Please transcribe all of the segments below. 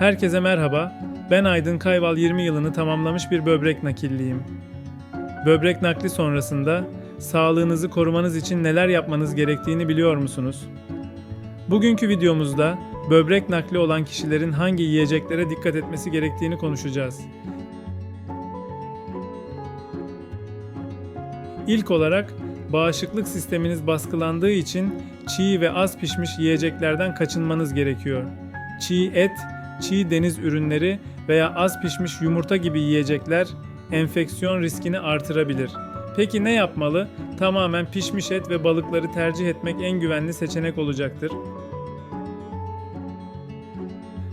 Herkese merhaba. Ben Aydın Kayval 20 yılını tamamlamış bir böbrek nakilliyim. Böbrek nakli sonrasında sağlığınızı korumanız için neler yapmanız gerektiğini biliyor musunuz? Bugünkü videomuzda böbrek nakli olan kişilerin hangi yiyeceklere dikkat etmesi gerektiğini konuşacağız. İlk olarak bağışıklık sisteminiz baskılandığı için çiğ ve az pişmiş yiyeceklerden kaçınmanız gerekiyor. Çiğ et, çiğ deniz ürünleri veya az pişmiş yumurta gibi yiyecekler enfeksiyon riskini artırabilir. Peki ne yapmalı? Tamamen pişmiş et ve balıkları tercih etmek en güvenli seçenek olacaktır.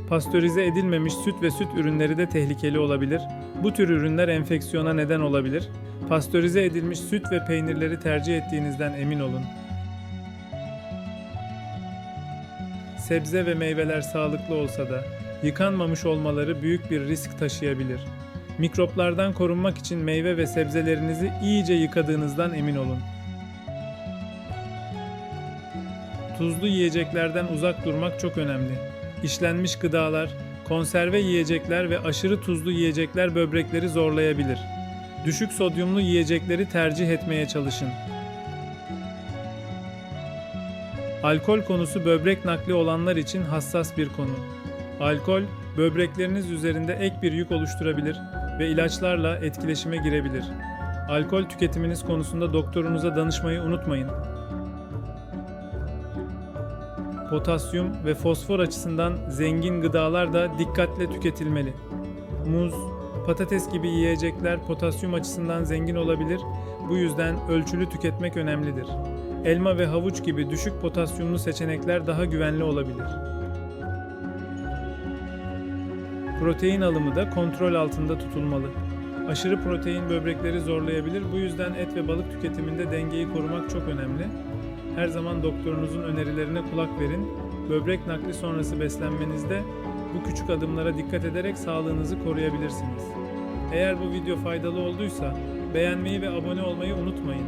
Pastörize edilmemiş süt ve süt ürünleri de tehlikeli olabilir. Bu tür ürünler enfeksiyona neden olabilir. Pastörize edilmiş süt ve peynirleri tercih ettiğinizden emin olun. Sebze ve meyveler sağlıklı olsa da yıkanmamış olmaları büyük bir risk taşıyabilir. Mikroplardan korunmak için meyve ve sebzelerinizi iyice yıkadığınızdan emin olun. Tuzlu yiyeceklerden uzak durmak çok önemli. İşlenmiş gıdalar, konserve yiyecekler ve aşırı tuzlu yiyecekler böbrekleri zorlayabilir. Düşük sodyumlu yiyecekleri tercih etmeye çalışın. Alkol konusu böbrek nakli olanlar için hassas bir konu. Alkol, böbrekleriniz üzerinde ek bir yük oluşturabilir ve ilaçlarla etkileşime girebilir. Alkol tüketiminiz konusunda doktorunuza danışmayı unutmayın. Potasyum ve fosfor açısından zengin gıdalar da dikkatle tüketilmeli. Muz, patates gibi yiyecekler potasyum açısından zengin olabilir. Bu yüzden ölçülü tüketmek önemlidir. Elma ve havuç gibi düşük potasyumlu seçenekler daha güvenli olabilir. Protein alımı da kontrol altında tutulmalı. Aşırı protein böbrekleri zorlayabilir. Bu yüzden et ve balık tüketiminde dengeyi korumak çok önemli. Her zaman doktorunuzun önerilerine kulak verin. Böbrek nakli sonrası beslenmenizde bu küçük adımlara dikkat ederek sağlığınızı koruyabilirsiniz. Eğer bu video faydalı olduysa beğenmeyi ve abone olmayı unutmayın.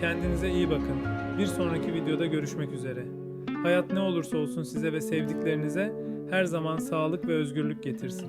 Kendinize iyi bakın. Bir sonraki videoda görüşmek üzere. Hayat ne olursa olsun size ve sevdiklerinize her zaman sağlık ve özgürlük getirsin.